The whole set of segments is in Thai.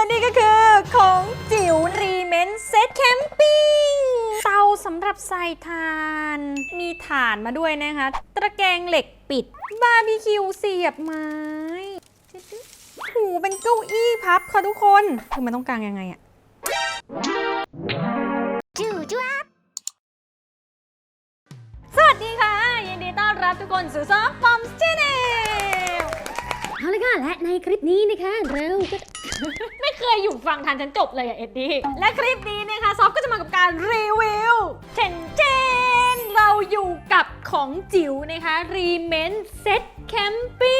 และนี่ก็คือของจิ๋วรีเมนเซตแคมปิ้งเตาสำหรับใส่ถ่าน มีถ่านมาด้วยนะคะ ตะแกรงเหล็กปิด บาร์บีคิวเสียบไม้หูเป็นเก้าอี้พับค่ะทุกคน คือมันต้องกางยังไงอะจู่จ้าสวัสดีค่ะ ยินดีต้อนรับทุกคนสู่ซอฟฟอมชแนล เอาละค่ะและในคลิปนี้นะคะเราก็ ไม่เคยอยู่ฟังทันฉันจบเลยอะเอ็ดดี้ และคลิปนี้นะคะซอฟก็จะมากับการรีวิวเชนเจนเราอยู่กับของจิ๋วนะคะรีเมนเซ็ตแคมปิ้ง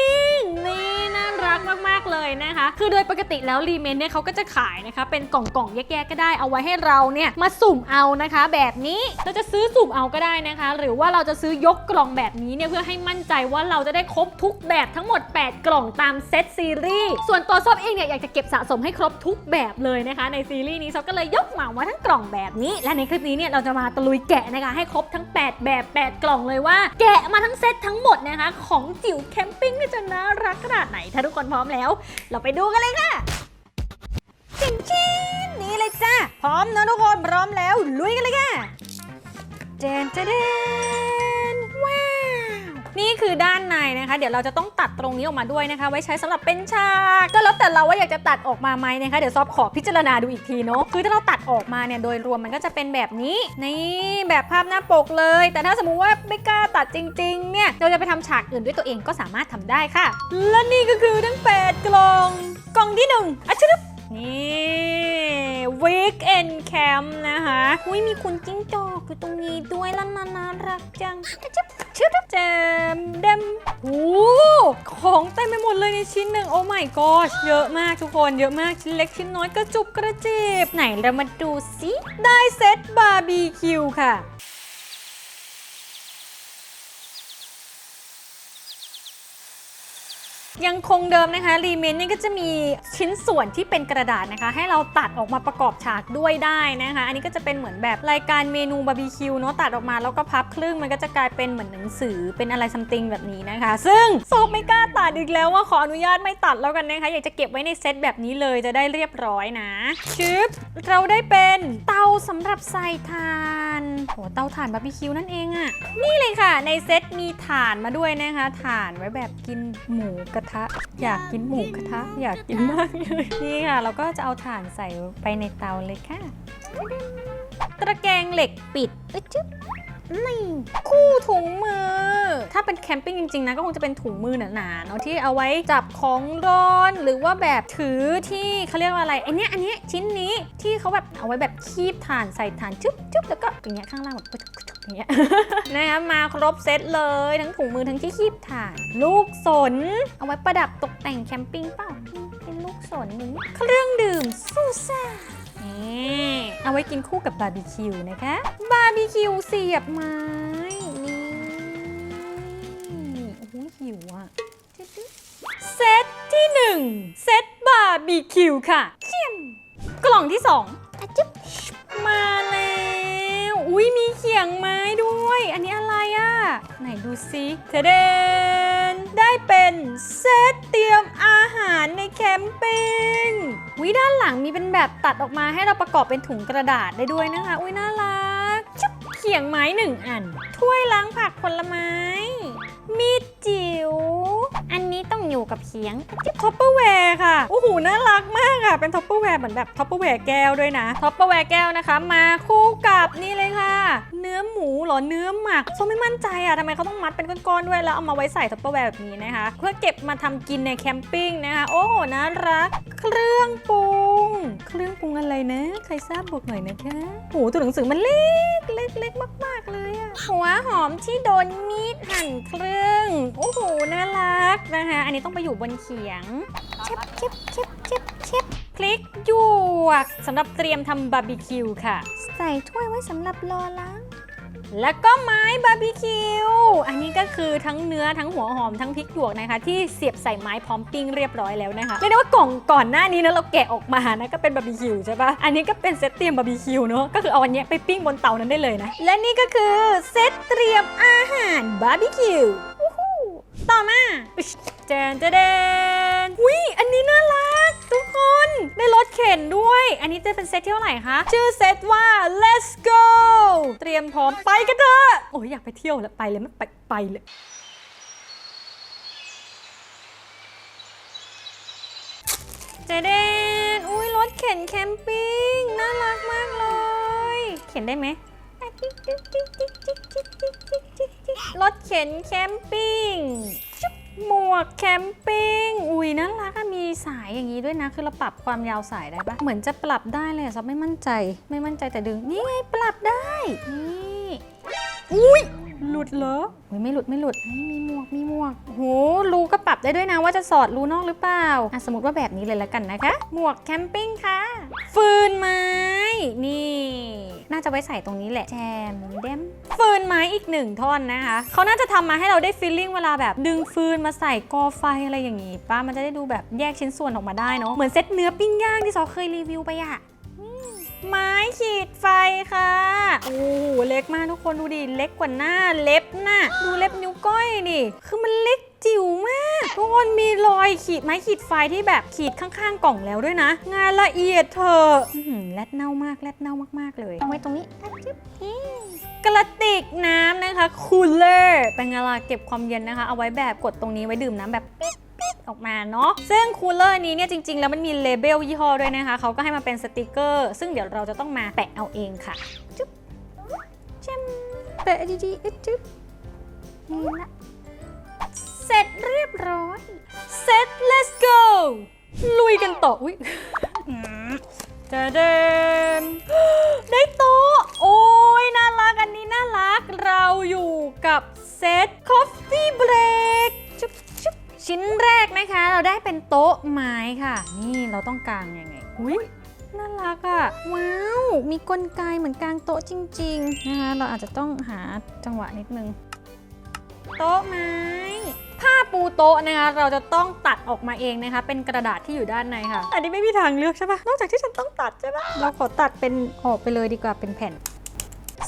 เลยนะคะ คือโดยปกติแล้วรีเมนเนี่ยเขาก็จะขายนะคะ เป็นกล่องๆแยกๆก็ได้เอาไว้ให้เราเนี่ยมาสุ่มเอานะคะ แบบนี้เราจะซื้อสุ่มเอาก็ได้นะคะ หรือว่าเราจะซื้อยกกล่องแบบนี้เนี่ยเพื่อให้มั่นใจว่าเราจะได้ครบทุกแบบทั้งหมด 8 กล่องตามเซตซีรีส์ส่วนตัวซอฟเองเนี่ยอยากจะเก็บสะสมให้ครบทุกแบบเลยนะคะในซีรีส์นี้ซอฟก็เลยยกเหมามาทั้งกล่องแบบนี้ และในคลิปนี้เนี่ยเราจะมาตะลุยแกะนะคะให้ครบทั้ง 8 แบบ 8 กล่องเลยว่า แกะมาทั้งเซตทั้งหมดนะคะของจิ๋วแคมปิ้งจะน่ารักขนาดไหนถ้าทุกคนพร้อมแล้วเราไปดูกันเลยค่ะชินชินนี่เลยจ้าพร้อมนะทุกคนพร้อมแล้วลุยกันเลยค่ะเจนเจเด นะคะ เดี๋ยวเราจะต้องตัดตรงนี้ออกมาด้วยนะคะ ไว้ใช้สำหรับเป็นฉาก ก็แล้วแต่เราว่าอยากจะตัดออกมาไหมนะคะ เดี๋ยวซอฟขอพิจารณาดูอีกทีเนาะ คือถ้าเราตัดออกมาเนี่ยโดยรวมมันก็จะเป็นแบบนี้ นี่แบบภาพหน้าปกเลย แต่ถ้าสมมุติว่าไม่กล้าตัดจริงๆ เนี่ย เราจะไปทำฉากอื่นด้วยตัวเองก็สามารถทำได้ค่ะ และนี่ก็คือทั้ง 8 กล่อง กล่องที่1อะชึบ นี่ Weekend Camp นะคะอุ้ยมีคุณจิ้งจอกอยู่ตรงนี้ด้วยล้วนาน่ารักจังชึบชึบแจมเดมโอ้ของเต็มไปหมดเลยในชิ้นหนึ่งโอ้ my gosh เยอะมากทุกคนเยอะมากชิ้นเล็กชิ้นน้อยกระจุบกระจิบไหนเรามาดูสิได้เซตบาร์บีคิวค่ะ ยังคงเดิมนะคะรีเมนนี่ก็จะมีชิ้นส่วนที่เป็นกระดาษนะคะ ให้เราตัดออกมาประกอบฉากด้วยได้นะคะ อันนี้ก็จะเป็นเหมือนแบบรายการเมนูบาร์บีคิวเนาะตัดออกมาแล้วก็พับครึ่งมันก็จะกลายเป็นเหมือนหนังสือเป็นอะไรซัมติงแบบนี้นะคะ ซึ่งโซอฟไม่กล้าตัดอีกแล้วว่าขออนุญาตไม่ตัดแล้วกันนะคะ อยากจะเก็บไว้ในเซตแบบนี้เลยจะได้เรียบร้อยนะชึบเราได้เป็นเตาสำหรับใส่ถ่านโหเตาถ่านบาร์บีคิวนั่นเองอะนี่เลยค่ะ ในเซตมีถ่านมาด้วยนะคะถ่านไว้แบบกินหมูกระทะ อยากกินหมูกระทะ อยากกินมากเลย นี่ค่ะ เราก็จะเอาถ่านใส่ไปในเตาเลยค่ะ ตะแกรงเหล็กปิดเอ้ยจึ๊บ นี่คู่ถุงมือ ถ้าเป็นแคมปิ้งจริงๆนะก็คงจะเป็นถุงมือหนาๆเนาะที่เอาไว้จับของร้อนหรือว่าแบบถือที่เขาเรียกว่าอะไรไอเนี้ยอันนี้ชิ้นนี้ที่เขาแบบเอาไว้แบบคีบถ่านใส่ถ่านจึ๊บจึ๊บแล้วก็อย่างเงี้ยข้างล่างแบบอย่างเงี้ยนะคะมาครบเซตเลยทั้งถุงมือทั้งที่คีบถ่าน ลูกสน เอาไว้ประดับตกแต่งแคมปิ้งเปล่าเป็นลูกสนนี้เครื่องดื่มซูซ่า นี่เอาไว้กินคู่กับบาร์บีคิวนะคะ บาร์บีคิวเสียบไม้ นี่ โอ้โหหิวอะเซตที่หนึ่งเซตบาร์บีคิวค่ะเจียมกล่องที่สองอะจิ๊บมาแล้วอุ้ยมีเขียงไม้ด้วย อันนี้อะไรอะ่ะ ไหนดูซิเทเดนได้ เป็นเซตเตรียมอาหารในแคมปิ้งวิด้านหลังมีเป็นแบบตัดออกมาให้เราประกอบเป็นถุงกระดาษได้ด้วยนะคะ อุ้ยน่ารักจุ๊บเขียงไม้หนึ่งอัน ถ้วยล้างผักผลไม้ มีดจิ๋ว อันนี้ต้องอยู่กับเขียงจิ๊บท็อปเปอร์แวร์ค่ะ โอ้โห น่ารักมากอะ เป็นท็อปเปอร์แวร์เหมือนแบบท็อปเปอร์แวร์แก้วด้วยนะ ท็อปเปอร์แวร์แก้วนะคะ มาคู่กับนี่เลยค่ะ เนื้อหมูหรอ เนื้อหมักส้มไม่มั่นใจอะทำไมเขาต้องมัดเป็นก้อนๆด้วย แล้วเอามาไว้ใส่ท็อปเปอร์แวร์แบบนี้นะคะ เพื่อเก็บมาทำกินในแคมปิ้งนะคะ โอ้โห น่ารัก เครื่องปรุง เครื่องปรุงอะไรนะ ใครทราบบอกหน่อยนะคะโหตัวหนังสือมันเล็กเล็กเล็กมาก ๆ เลยอะหัวหอมที่โดนมีดหั่นครึ่งโอ้โหน่ารักนะคะ อันนี้ต้องไปอยู่บนเขียงเช็บเช็บเช็บเช็บเช็บพริกหยวกสำหรับเตรียมทำบาร์บีคิวค่ะ ใส่ถ้วยไว้สำหรับรอล้างแล้วก็ไม้บาร์บีคิว อันนี้ก็คือทั้งเนื้อทั้งหัวหอมทั้งพริกหยวกนะคะ ที่เสียบใส่ไม้พร้อมปิ้งเรียบร้อยแล้วนะคะเรียกได้ว่ากล่องก่อนหน้านี้นะเราแกะออกมานะก็เป็นบาร์บีคิวใช่ปะอันนี้ก็เป็นเซตเตรียมบาร์บีคิวเนาะก็คือเอาอันนี้ไปปิ้งบนเตานั้นได้เลยนะและนี่ก็คือเซตเตรียมอาหารบาร์บีคิวต่อมาอึ๊ชแจนเจเดน วิอันนี้น่ารัก ทุกคนได้รถเค้วย อันนี้จะเป็นเซตที่เท่าไหร่คะ ชื่อเซตว่า let's go เตรียมพร้อมไปกันเถอะโอ้ยอยากไปเที่ยวแล้วไปเลยไม่ไปไปเลยเจเดนอุ้ยรถเข็นแคมปิ้งน่ารักมากเลย เข็นได้ไหมรถเข็นแคมปิ้ง หมวกแคมปิ้ง อุ้ยน่ารักอะมีสายอย่างนี้ด้วยนะ คือเราปรับความยาวสายได้ปะเหมือนจะปรับได้เลยอะซอฟไม่มั่นใจ ไม่มั่นใจแต่ดึง นี่ไงปรับได้ นี่ อุ้ย หลุดเหรออุ้ยไม่หลุดไม่หลุดเฮ้ยมีหมวกมีหมวกโหรูก็ปรับได้ด้วยนะว่าจะสอดรูนอกหรือเปล่าอะสมมติว่าแบบนี้เลยแล้วกันนะคะ หมวกแคมปิ้งค่ะ ฟืนไม้ นี่ น่าจะไว้ใส่ตรงนี้แหละแจมเดมฟืนไม้อีกหนึ่งท่อนนะคะเขาน่าจะทำมาให้เราได้ฟีลลิ่งเวลาแบบดึงฟืนมาใส่กอไฟอะไรอย่างงี้ป้ามันจะได้ดูแบบแยกชิ้นส่วนออกมาได้เนาะเหมือนเซตเนื้อปิ้งย่างที่ซอเคยรีวิวไปอะ ไม้ขีดไฟค่ะ โอ้โหเล็กมากทุกคนดูดิ เล็กกว่าหน้าเล็บน่ะดูเล็บนิ้วก้อยดิ คือมันเล็กจิ๋วมาก ทุกคนมีรอยขีดไม้ขีดไฟที่แบบขีดข้างๆ กล่องแล้วด้วยนะ งานละเอียดเธอะแรดเน่ามากแรดเน่ามากๆ เลยเอาไว้ตรงนี้จิ๊บกระติกน้ำนะคะคูลเลอร์เป็นไงล่ะเก็บความเย็นนะคะ เอาไว้แบบกดตรงนี้ไว้ดื่มน้ำแบบปิ๊ ออกมาเนาะซึ่งคูลเลอร์นี้เนี่ยจริง ๆ แล้วมันมีเลเบลยี่ห้อด้วยนะคะเขาก็ให้มาเป็นสติกเกอร์ซึ่งเดี๋ยวเราจะต้องมาแปะเอาเองค่ะจุ๊บแจมแปะดีๆจุ๊บนี่ละเสร็จเรียบร้อยเสร็จ let's go ลุยกันต่ออุ้ยจะเดินได้โต๊ะโอ้ยน่ารักอันนี้น่ารักเราอยู่กับเซต Coffee Break จุ๊บจุ๊บ ชิ้นแรกนะคะ เราได้เป็นโต๊ะไม้ค่ะ นี่เราต้องกางยังไงอุ้ยน่ารักอะ่ะ ว้าว มีกลไกเหมือนกางโต๊ะจริง ๆ นะคะ เราอาจจะต้องหาจังหวะนิดนึง โต๊ะไม้ ผ้าปูโต๊ะนะคะ เราจะต้องตัดออกมาเองนะคะ เป็นกระดาษที่อยู่ด้านในค่ะ อันนี้ไม่มีทางเลือกใช่ปะนอกจากที่ฉันต้องตัดใช่ปะเราขอตัดเป็นออกไปเลยดีกว่าเป็นแผ่น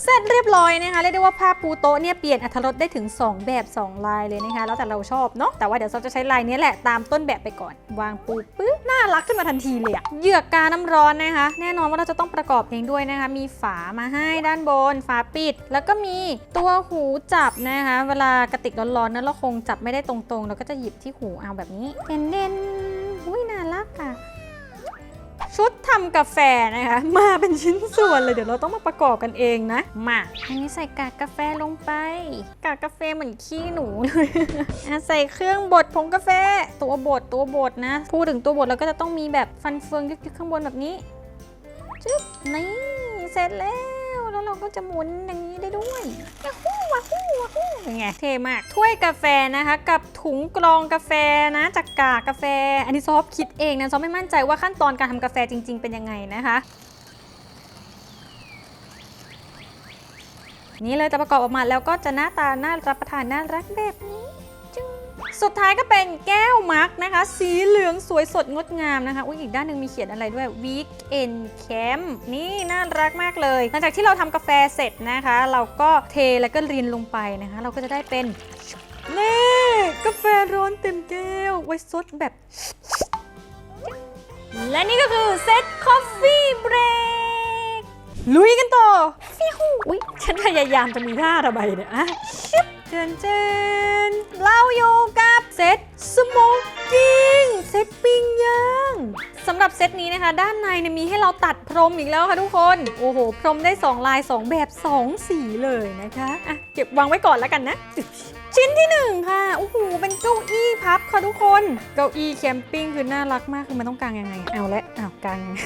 เสร็จเรียบร้อยนะคะเรียกได้ว่าผ้าปูโต๊ะเนี่ยเปลี่ยนอัตรสได้ถึง 2 แบบ 2 ลายเลยนะคะแล้วแต่เราชอบเนาะแต่ว่าเดี๋ยวเราจะใช้ลายนี้แหละตามต้นแบบไปก่อน วางปูปึ๊บน่ารักขึ้นมาทันทีเลยเหยือกกาน้ำร้อนนะคะ แน่นอนว่าเราจะต้องประกอบเองด้วยนะคะ มีฝามาให้ด้านบน ฝาปิด แล้วก็มีตัวหูจับนะคะ เวลากระติกร้อนๆนั้นเราคงจับไม่ได้ตรงๆ เราก็จะหยิบที่หูเอาแบบนี้เด่นเด่นๆอุ้ยน่ารักอะ ชุดทำกาแฟนะคะ มาเป็นชิ้นส่วนเลยเดี๋ยวเราต้องมาประกอบกันเองนะ มาอันนี้ใส่กากกาแฟลงไป กากกาแฟเหมือนขี้หนูเลยอะใส่เครื่องบดผงกาแฟ ตัวบดตัวบดนะ พูดถึงตัวบดเราก็จะต้องมีแบบฟันเฟืองยึกๆข้างบนแบบนี้จึ๊บนี่เสร็จแล้ว เราก็จะหมุนอย่างนี้ได้ด้วยยาฮู้วาฮู้วาฮู้เป็นไง เท่มาก ถ้วยกาแฟนะคะ กับถุงกรองกาแฟนะจากกากกาแฟ อันนี้ซอฟคิดเองนะซอฟไม่มั่นใจว่าขั้นตอนการทำกาแฟจริง ๆ เป็นยังไงนะคะนี่เลยจะประกอบออกมาแล้วก็จะหน้าตาน่ารับประทานน่ารักแบบนี้ สุดท้ายก็เป็นแก้วมักนะคะ สีเหลืองสวยสดงดงามนะคะอุ้ยอีกด้านหนึ่งมีเขียนอะไรด้วย Weekend Camp นี่น่ารักมากเลย หลังจากที่เราทำกาแฟเสร็จนะคะ เราก็เทแล้วก็รินลงไปนะคะ เราก็จะได้เป็นนี่กาแฟร้อนเต็มแก้ว ไว้ซดแบบ และนี่ก็คือเซต Coffee Break ลุยกันต่อฟิวอุ๊ยฉันพยายามจะมีท่าระบายเนี่ยอะ เจนเจนเราอยู่กับเซต Smoking เซตปิ้งย่างสำหรับเซตนี้นะคะ ด้านในเนี่ยมีให้เราตัดพรมอีกแล้วค่ะทุกคน โอ้โห พรมได้ 2 ลาย 2 แบบ 2 สีเลยนะคะอะเก็บวางไว้ก่อนแล้วกันนะ ชิ้นที่หนึ่งค่ะโอ้โหเป็นเก้าอี้พับค่ะทุกคน เก้าอี้แคมปิ้งคือน่ารักมากคือมันต้องกางยังไง เอาละอ้าวกางยังไง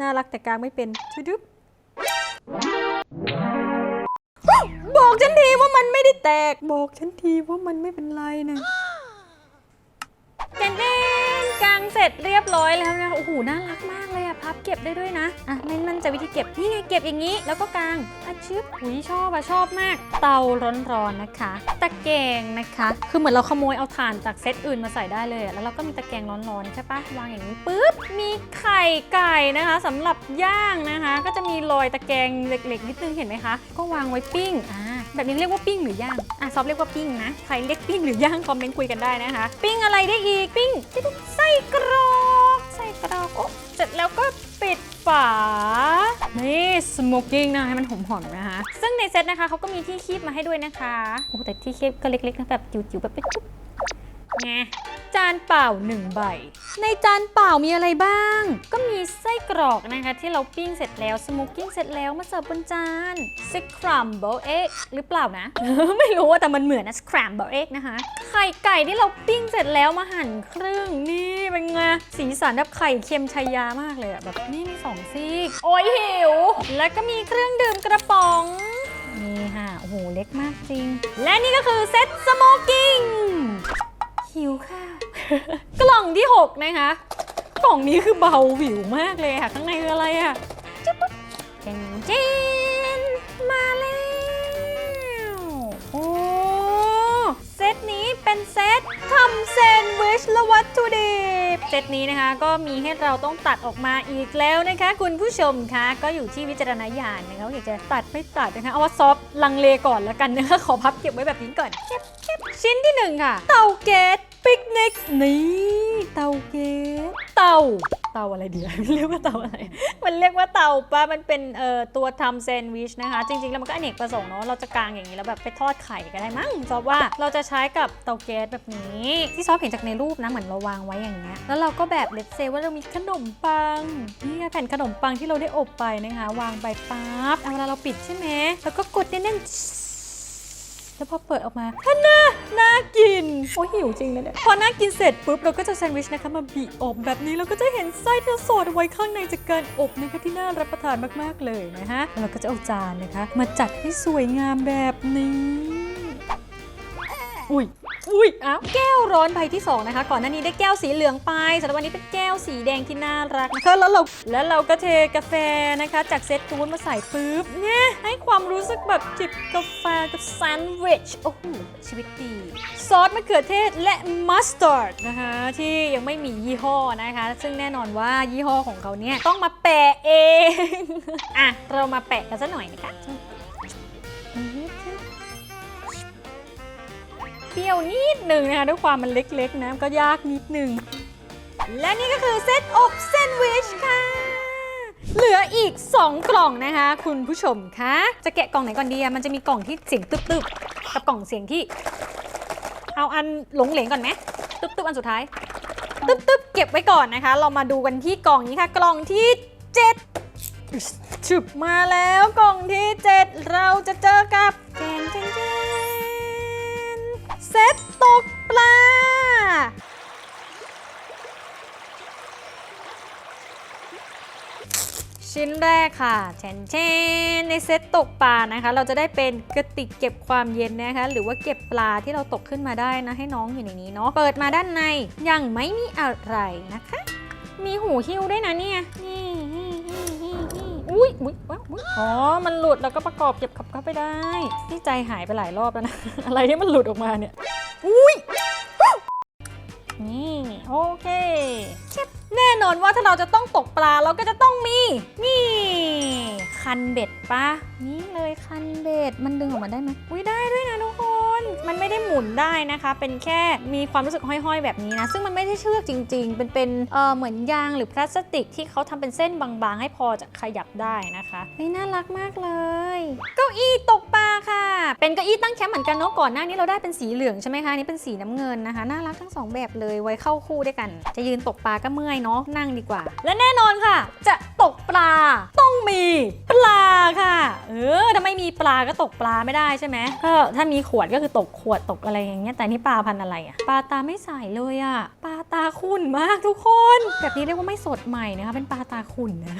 น่ารักแต่กางไม่เป็นชุดึบ บอกฉันทีว่ามันไม่ได้แตก บอกฉันทีว่ามันไม่เป็นไรนะ แกนเดนกางเสร็จเรียบร้อยแล้วนะคะโอ้โหน่ารักมากเลยอะพับเก็บได้ด้วยนะอะไม่มั่นใจวิธีเก็บนี่ไงเก็บอย่างนี้ แล้วก็กางอะชึบหุยชอบอะชอบมาก เตาร้อนๆนะคะ ตะแกรงนะคะ คือเหมือนเราขโมยเอาถ่านจากเซตอื่นมาใส่ได้เลยอะแล้วเราก็มีตะแกรงร้อนๆใช่ปะวางอย่างนี้ปุ๊บมีไข่ไก่นะคะสำหรับย่างนะคะ ก็จะมีรอยตะแกรงเล็กๆนิดนึงเห็นไหมคะ ก็วางไว้ปิ้งอ่า แบบนี้เรียกว่าปิ้งหรือย่างอะซอฟเรียกว่าปิ้งนะ ใครเรียกปิ้งหรือย่างคอมเมนต์คุยกันได้นะคะ ปิ้งอะไรได้อีก ปิ้งไส้กรอกไส้กรอกโอ้เสร็จแล้วก็ปิดฝา นี่สโมกกิ้งนะให้มันหอมๆนะคะ ซึ่งในเซตนะคะเขาก็มีที่คีบมาให้ด้วยนะคะ โอ้แต่ที่คีบก็เล็กๆนะแบบจิ๋วๆแบบจุ๊บไง จานเปล่าหนึ่งใบ ในจานเปล่ามีอะไรบ้าง ก็มีไส้กรอกนะคะที่เราปิ้งเสร็จแล้วสโมกกิ้งเสร็จแล้วมาเสิร์ฟบนจานสครัมเบิลเอ็กหรือเปล่านะ ไม่รู้ว่าแต่มันเหมือนนะสครัมเบิลเอ็กนะคะไข่ไก่ที่เราปิ้งเสร็จแล้วมาหั่นครึ่งนี่เป็นไงสีสันแบบไข่เค็มชายามากเลยอะแบบนี่มีสองซีก โอ้ยหิว แล้วก็มีเครื่องดื่มกระป๋องนี่ค่ะโอ้โหเล็กมากจริง และนี่ก็คือเซตสโมกิ้ง หิวค่ะกล่องที่ 6 นะคะ กล่องนี้คือเบาหวิวมากเลยค่ะ ข้างในคืออะไรอะจิ๊บปุ๊บเจนเจนมาแล้ว ตนี้เป็นเซตทำแซนด์วิชและวัตถุดิบเซตนี้นะคะก็มีให้เราต้องตัดออกมาอีกแล้วนะคะ คุณผู้ชมคะก็อยู่ที่วิจารณญาณนะคะว่าอยากจะตัดไม่ตัดนะคะเอาว่าซอฟลังเลก่อนแล้วกันนะคะขอพับเก็บไว้แบบนี้ก่อนเก็บเก็บชิ้นที่หนึ่งค่ะ เตาแก๊สปิกนิกนี่เตาแก๊สเตา เตาอะไรเดียวเรียกว่าเตาอะไร มันเรียกว่าเตาปะมันเป็นเอ่อตัวทำแซนด์วิชนะคะ จริงๆ แล้วมันก็อเนกประสงค์เนาะ เราจะกางอย่างนี้แล้วแบบไปทอดไข่ก็ได้มั้งซอฟว่าเราจะใช้กับเตาแก๊สแบบนี้ ที่ซอฟเห็นจากในรูปนะ เหมือนเราวางไว้อย่างเงี้ย แล้วเราก็แบบเลตเซว่าเรามีขนมปังนี่แผ่นขนมปังที่เราได้อบไปนะคะ วางไปปั๊บเอาเวลาเราปิดใช่ไหมแล้วก็กดแน่นๆ แล้วพอเปิดออกมาท่านน่าน่ากิน โอ้หิวจริงนะเนี่ย พอน่ากินเสร็จปุ๊บเราก็จะแซนด์วิชนะคะมาบีอบแบบนี้เราก็จะเห็นไส้ที่สดเอาไว้ข้างในจากการอบนะคะที่น่ารับประทานมากๆเลยนะฮะแล้วเราก็จะเอาจานนะคะ มาจัดให้สวยงามแบบนี้ อุ้ยอุ้ยอ้าวแก้วร้อนใบที่2นะคะ ก่อนหน้านี้ได้แก้วสีเหลืองไปสำหรับวันนี้เป็นแก้วสีแดงที่น่ารักนะคะแล้วเราแล้วเราก็เทกาแฟนะคะ จากเซตฟู้ดมาใส่ปุ๊บเนี่ยให้ ความรู้สึกแบบจิบกาแฟกับแซนด์วิช โอ้โห ชีวิตดี ซอสมะเขือเทศและมัสตาร์ดนะคะ ที่ยังไม่มียี่ห้อนะคะ ซึ่งแน่นอนว่ายี่ห้อของเขาเนี่ย ต้องมาแปะเอง อะ เรามาแปะกันสักหน่อยนะคะเปรี้ยวนิดหนึ่งนะคะ ด้วยความมันเล็กๆนะก็ยากนิดหนึ่งและนี่ก็คือเซตอบแซนด์วิชค่ะ เหลืออีก 2 กล่องนะคะ คุณผู้ชมคะจะแกะกล่องไหนก่อนดีอะมันจะมีกล่องที่เสียงตึบๆกับกล่องเสียงที่ เอาอันหลงเหลงก่อนไหมตึ๊บๆอันสุดท้ายตึ๊บๆเก็บไว้ก่อนนะคะ เรามาดูกันที่กล่องนี้ค่ะ กล่องที่7ฉุบมาแล้วกล่องที่ 7 เราจะเจอกับแจนแจนแจนเซตตกปลา ชิ้นแรกค่ะแชนเชนในเซตตกปลานะคะ เราจะได้เป็นกระติกเก็บความเย็นนะคะ หรือว่าเก็บปลาที่เราตกขึ้นมาได้นะ ให้น้องอยู่ในนี้เนาะ เปิดมาด้านในยังไม่มีอะไรนะคะ มีหูหิ้วด้วยนะเนี่ย นี่อุ้ยอุ้ยว้าวอุ๊ยอ๋อ มันหลุดแล้วก็ประกอบเก็บขับเข้าไปได้ ที่ใจหายไปหลายรอบแล้วนะ อะไรที่มันหลุดออกมาเนี่ย อุ้ยนี่ โอเคเช็บ แน่นอนว่าถ้าเราจะต้องตกปลาเราก็จะต้องมี นี่ คันเบ็ดปะนี่เลยคันเบ็ดมันดึงออกมาได้ไหมอุ้ยได้ด้วยนะทุกคน มันไม่ได้หมุนได้นะคะ เป็นแค่มีความรู้สึกห้อยๆ แบบนี้นะ ซึ่งมันไม่ได้เชือกจริง ๆ เป็นเป็นเออเหมือนยางหรือพลาสติกที่เขาทำเป็นเส้นบางๆ ให้พอจะขยับได้นะคะเฮ้ยน่ารักมากเลย เก้าอี้ตกปลาค่ะ เป็นเก้าอี้ตั้งแคมป์เหมือนกันเนาะก่อนหน้านี้เราได้เป็นสีเหลืองใช่ไหมคะนี่เป็นสีน้ำเงินนะคะน่ารักทั้งสองแบบเลยไว้เข้าคู่ด้วยกัน จะยืนตกปลาก็เมื่อยเนาะนั่งดีกว่า และแน่นอนค่ะ จะตกปลาต้องมีปลาค่ะ เออถ้าไม่มีปลาก็ตกปลาไม่ได้ใช่ไหมก็ถ้ามีขวดก็คือตกขวดตกอะไรอย่างเงี้ยแต่นี่ปลาพันธุ์อะไรอะปลาตาไม่ใสเลยอะปลาตาขุ่นมากทุกคน แบบนี้เรียกว่าไม่สดใหม่นะคะเป็นปลาตาขุ่นนะ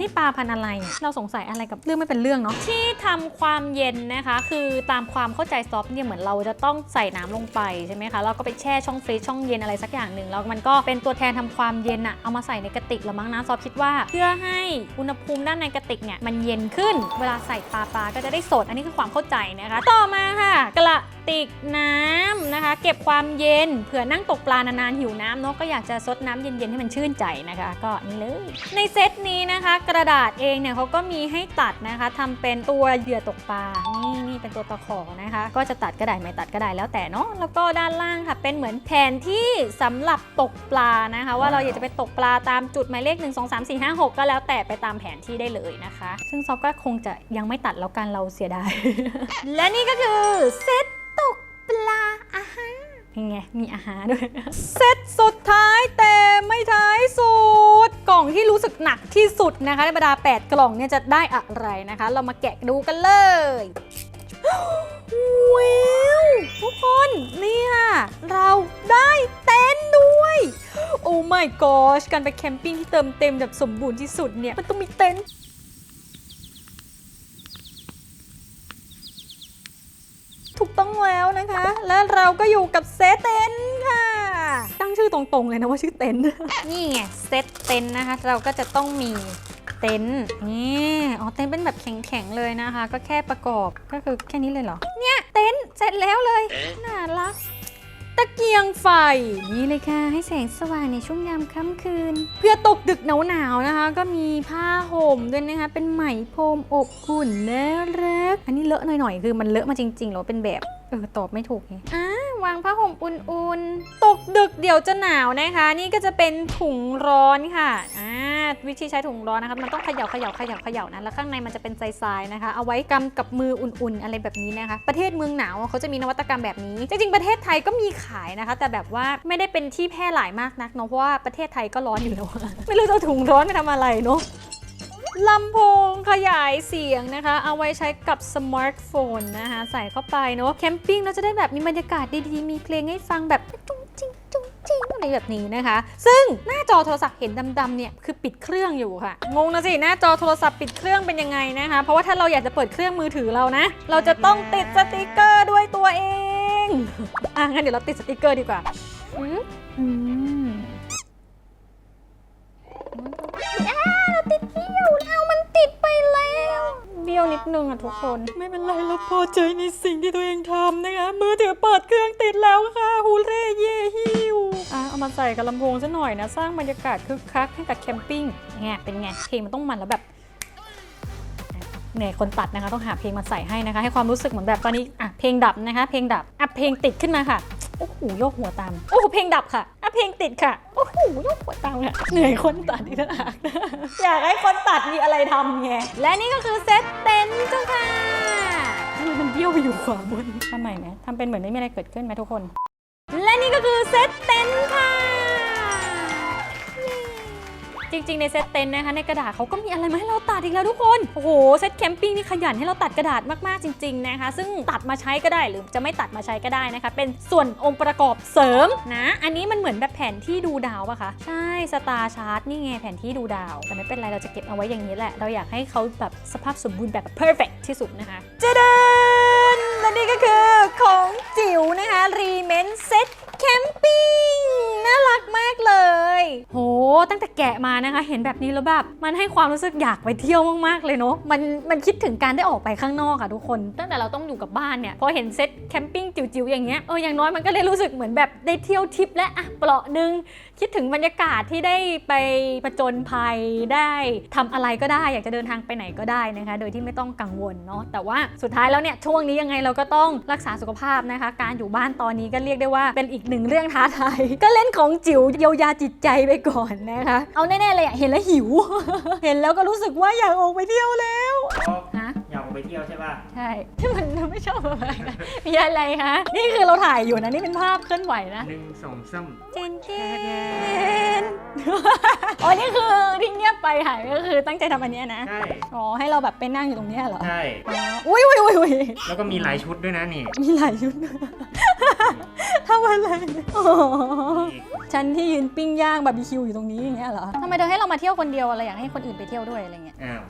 นี่ปลาพันธุ์อะไรเราสงสัยอะไรกับเรื่องไม่เป็นเรื่องเนาะที่ทำความเย็นนะคะ คือตามความเข้าใจซอฟเนี่ยเหมือนเราจะต้องใส่น้ำลงไปใช่ไหมคะแล้วก็ไปแช่ช่องฟรีซช่องเย็นอะไรสักอย่างหนึ่งแล้วมันก็เป็นตัวแทนทำความเย็นอะเอามาใส่ในกระติกละมั้งนะซอฟคิดว่า เพื่อให้อุณหภูมิด้านในกระติกเนี่ยมันเย็นขึ้น เวลาใส่ปลาปลาก็จะได้สด อันนี้คือความเข้าใจนะคะ ต่อมาค่ะ กระ that. ติกน้ำนะคะ เก็บความเย็นเผื่อนั่งตกปลานานๆหิวน้ำเนาะก็อยากจะซดน้ำเย็นๆให้มันชื่นใจนะคะ ก็นี่เลย ในเซตนี้นะคะ กระดาษเองเนี่ยเขาก็มีให้ตัดนะคะทำเป็นตัวเหยื่อตกปลานี่นี่เป็นตัวตะขอนะคะ ก็จะตัดก็ได้ไม่ตัดก็ได้แล้วแต่เนาะแล้วก็ด้านล่างค่ะ เป็นเหมือนแผนที่สำหรับตกปลานะคะ ว่าเราอยากจะไปตกปลาตามจุดหมายเลข 1 2 3 4 5 6 ก็แล้วแต่ไปตามแผนที่ได้เลยนะคะ ซึ่งซอฟก็คงจะยังไม่ตัดแล้วกันเราเสียดาย และนี่ก็คือเซต ปลาอาหารยังไงมีอาหารด้วย เซตสุดท้ายแต่ไม่ท้ายสุด กล่องที่รู้สึกหนักที่สุดนะคะ ในบรรดา 8 กล่องเนี่ยจะได้อะไรนะคะ เรามาแกะดูกันเลยว้าวทุกคนนี่ค่ะ เราได้เต็นด้วย โอ้ my gosh การไปแคมปิ้งที่เติมเต็มแบบสมบูรณ์ที่สุดเนี่ย มันต้องมีเต็นท์ ถูกต้องแล้วนะคะ และเราก็อยู่กับเซตเต็นท์ค่ะ ตั้งชื่อตรงๆเลยนะว่าชื่อเต็นท์นี่ไงเซตเต็นท์นะคะ เราก็จะต้องมีเต็นท์นี่อ๋อเต็นท์เป็นแบบแข็งๆเลยนะคะ ก็แค่ประกอบก็คือแค่นี้เลยเหรอเนี่ยเต็นท์เสร็จแล้วเลยน่ารัก ตะเกียงไฟ นี่เลยค่ะ ให้แสงสว่างในช่วงยามค่ำคืน เพื่อตกดึกหนาวๆนะคะ ก็มีผ้าห่มด้วยนะคะ เป็นไหมพรมอบอุ่นน่ารักอันนี้เลอะหน่อยๆ คือมันเลอะมาจริงๆหรอเป็นแบบ เออ ตอบไม่ถูกไงอ่า วางผ้าห่มอุ่นๆ ตกดึกเดี๋ยวจะหนาวนะคะ นี่ก็จะเป็นถุงร้อนค่ะอ่าวิธีใช้ถุงร้อนนะคะมันต้องเขย่าเขย่าเขย่าเขย่านะแล้วข้างในมันจะเป็นทรายๆนะคะ เอาไว้กำกับมืออุ่นๆ อะไรแบบนี้นะคะ ประเทศเมืองหนาวเขาจะมีนวัตกรรมแบบนี้ จริงๆ ประเทศไทยก็มีขายนะคะ แต่แบบว่าไม่ได้เป็นที่แพร่หลายมากนักเนาะเพราะว่าประเทศไทยก็ร้อนอยู่แล้วไม่รู้จะเอาถุงร้อนไปทำอะไรเนาะ ลำโพงขยายเสียงนะคะ เอาไว้ใช้กับสมาร์ทโฟนนะคะ ใส่เข้าไปเนาะแคมปิ้งเราจะได้แบบมีบรรยากาศดีๆ มีเพลงให้ฟังแบบจุ้งจิ้งจุ้งจิ้งอะไรแบบนี้นะคะ ซึ่งหน้าจอโทรศัพท์เห็นดำๆเนี่ยคือปิดเครื่องอยู่ค่ะ งงนะสิ หน้าจอโทรศัพท์ปิดเครื่องเป็นยังไงนะคะ เพราะว่าถ้าเราอยากจะเปิดเครื่องมือถือเรานะ เราจะต้องติดสติกเกอร์ด้วยตัวเอง อะงั้นเดี๋ยวเราติดสติกเกอร์ดีกว่าอืมอืม ติดเบี้ยวแล้วมันติดไปแล้ว เบี้ยวนิดนึงอะทุกคน ไม่เป็นไรเราพอใจในสิ่งที่ตัวเองทำนะคะ มือถือเปิดเครื่องติดแล้วค่ะฮูเร่เย่ฮิวอะเอามาใส่กับลำโพงซะหน่อยนะ สร้างบรรยากาศคึกคักให้กับแคมปิ้งไงเป็นไงเพลงมันต้องมันแล้วแบบเหนื่อยคนตัดนะคะต้องหาเพลงมาใส่ให้นะคะ ให้ความรู้สึกเหมือนแบบตอนนี้อะเพลงดับนะคะ เพลงดับอะเพลงติดขึ้นมาค่ะโอ้โหโยกหัวตามโอ้โหเพลงดับค่ะ อะเพลงติดค่ะ โอ้โหโยกหัวตามค่ะเหนื่อยคนตัดอีกแล้วอยากให้คนตัดมีอะไรทำไง และนี่ก็คือเซตเต็นท์เจ้าค่ะทำไมมันเบี้ยวไปอยู่ขวาบนทำไมไหมทำเป็นเหมือนไม่มีอะไรเกิดขึ้นไหมทุกคน และนี่ก็คือเซตเต็นท์ค่ะ จริง ๆ ในเซตเต็นนะคะในกระดาษเขาก็มีอะไรมาให้เราตัดอีกแล้วทุกคน โอ้โหเซตแคมปิ้งนี่ขยันให้เราตัดกระดาษมากๆจริง ๆ นะคะ ซึ่งตัดมาใช้ก็ได้หรือจะไม่ตัดมาใช้ก็ได้นะคะ เป็นส่วนองค์ประกอบเสริมนะ อันนี้มันเหมือนแบบแผนที่ดูดาวปะคะใช่สตาร์ชาร์ตนี่ไงแผนที่ดูดาว แต่ไม่เป็นไรเราจะเก็บเอาไว้อย่างนี้แหละ เราอยากให้เขาแบบสภาพสมบูรณ์แบบ perfect ที่สุดนะคะเจเดนและนี่ก็คือของจิ๋วนะคะรีเมนเซต แคมปิ้งน่ารักมากเลย โห ตั้งแต่แกะมานะคะ เห็นแบบนี้แล้วแบบมันให้ความรู้สึกอยากไปเที่ยวมากๆเลยเนาะมันมันคิดถึงการได้ออกไปข้างนอกอะทุกคน ตั้งแต่เราต้องอยู่กับบ้านเนี่ยพอเห็นเซตแคมปิ้งจิ๋วๆอย่างเงี้ยเอออย่างน้อยมันก็เลยรู้สึกเหมือนแบบได้เที่ยวทริปและอะเปลาะหนึ่ง คิดถึงบรรยากาศที่ได้ไปประจนภัยได้ทำอะไรก็ได้ อยากจะเดินทางไปไหนก็ได้นะคะ โดยที่ไม่ต้องกังวลเนาะแต่ว่าสุดท้ายแล้วเนี่ยช่วงนี้ยังไงเราก็ต้องรักษาสุขภาพนะคะ การอยู่บ้านตอนนี้ก็เรียกได้ว่าเป็นอีกหนึ่งเรื่องท้าทายก็เล่นของจิ๋วเยียวยาจิตใจไปก่อนนะคะ เอาแน่ๆเลยอะเห็นแล้วหิว เห็นแล้วก็รู้สึกว่าอยากออกไปเที่ยวแล้วชอบฮะอยากออกไปเที่ยวใช่ป่ะใช่ที่มันไม่ชอบอะไรนะมีอะไรคะนี่คือเราถ่ายอยู่นะนี่เป็นภาพเคลื่อนไหวนะหนึ่งสองสามเจนเจนอ๋อนี่คือที่เงียบไปหายก็คือตั้งใจทำอันเนี้ยนะ ใช่ อ๋อ ให้เราแบบไปนั่งอยู่ตรงเนี้ยเหรอใช่ อ๋ออุ้ยอุ้ยอุ้ยอุ้ยแล้วก็มีหลายชุดด้วยนะนี่มีหลายชุดทำอะไรอ๋อฉันที่ยืนปิ้งย่างบาร์บีคิวอยู่ตรงนี้อย่างเงี้ยเหรอทำไมเธอให้เรามาเที่ยวคนเดียวอะไรอยากให้คนอื่นไปเที่ยวด้วยอะไรเงี้ย อ้าว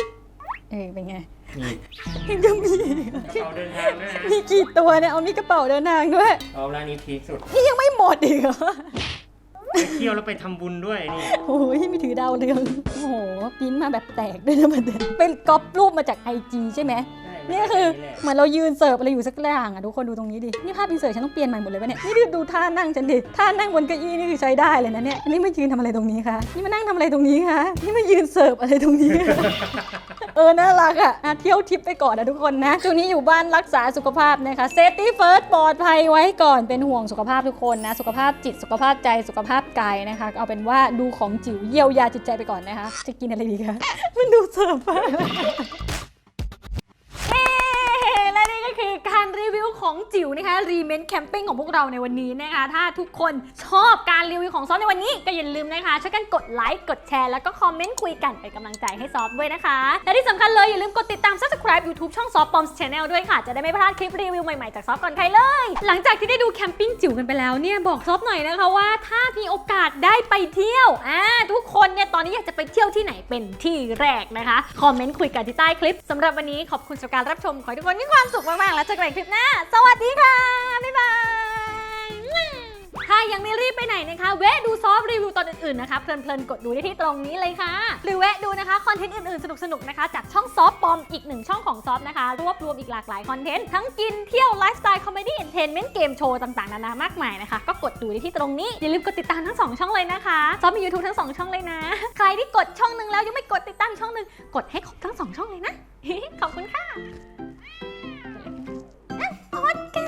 เออเป็นไงนี่ยังมีกระเป๋าเดินทางด้วยนะมีกี่ตัวเนี่ย เอามีกระเป๋าเดินทางด้วย เอาร้านนี้พีคสุด นี่ยังไม่หมดอีกเหรอ ไปเที่ยวแล้วไปทำบุญด้วยนี่ โอ้ยมีถือดาวเรือง โอ้โหปริ้นมาแบบแตกด้วยนะประเด็นเป็นก๊อปรูปมาจากไอจีใช่ไหม นี่คือเหมือนเรายืนเสิร์ฟอะไรอยู่สักอย่างอะทุกคนดูตรงนี้ดิ นี่ภาพอินเสิร์ตฉันต้องเปลี่ยนใหม่หมดเลยปะเนี่ย นี่ดูดูท่านั่งฉันดิ ท่านั่งบนเก้าอี้นี่คือใช้ได้เลยนะเนี่ย นี่มายืนทำอะไรตรงนี้คะ นี่มานั่งทำอะไรตรงนี้คะ นี่มายืนเสิร์ฟอะไรตรงนี้ เออ น่ารักอะ เที่ยวทริปไปก่อนนะทุกคนนะ ช่วงนี้อยู่บ้านรักษาสุขภาพนะคะเซฟตี้เฟิร์สปลอดภัยไว้ก่อนเป็นห่วงสุขภาพทุกคนนะ สุขภาพจิตสุขภาพใจสุขภาพกายนะคะ เอาเป็นว่าดูของจิ๋วเยียวยาจิตใจไปก่อนนะคะ จะกินอะไรดีคะมันดูเสิร์ฟ คือการรีวิวของจิ๋วนะคะรีเมนแคมปิ้งของพวกเราในวันนี้นะคะ ถ้าทุกคนชอบการรีวิวของซอฟในวันนี้ ก็อย่าลืมนะคะช่วยกันกดไลค์กดแชร์แล้วก็คอมเมนต์คุยกันเป็นกำลังใจให้ซอฟด้วยนะคะ และที่สำคัญเลยอย่าลืมกดติดตาม subscribe YouTube ช่องซอฟปอมส์ชาแนลด้วยค่ะจะได้ไม่พลาดคลิปรีวิวใหม่ๆจากซอฟก่อนใครเลย หลังจากที่ได้ดูแคมปิ้งจิ๋วกันไปแล้วเนี่ยบอกซอฟหน่อยนะคะว่า ถ้ามีโอกาสได้ไปเที่ยวอ่าทุกคนเนี่ยตอนนี้อยากจะไปเที่ยวที่ไหนเป็นที่แรกนะคะคอมเมนต์คุยกันที่ใต้คลิปสำหรับวันนี้ขอบคุณสำหรับการรับชมขอให้ทุกคนมีความสุขมากๆแล้วเจอกันใหม่คลิปหน้า สวัสดีค่ะ บ๊ายบาย ถ้ายังไม่รีบไปไหนนะคะ แวะดูซอฟต์รีวิวตอนอื่นๆนะคะ เพลินๆ กดดูได้ที่ตรงนี้เลยค่ะ หรือแวะดูนะคะ คอนเทนต์อื่นๆ สนุกๆ นะคะ จากช่องซอฟปอมอีกหนึ่งช่องของซอฟนะคะ รวบรวมอีกหลากหลายคอนเทนต์ ทั้งกิน เที่ยว ไลฟ์สไตล์ คอมเมดี้เอนเทนเมนต์ เกมโชว์ต่างๆ นานามากมายนะคะ ก็กดดูได้ที่ตรงนี้ อย่าลืมกดติดตามทั้งสองช่องเลยนะคะซอฟมี YouTube ทั้งสองช่องเลยนะ ใครที่กดช่องหนึงแล้วยังไม่กดติดตามช่องหนึงกดให้ครบทั้งสองช่องเลยนะขอบคุณค่ะ podcast.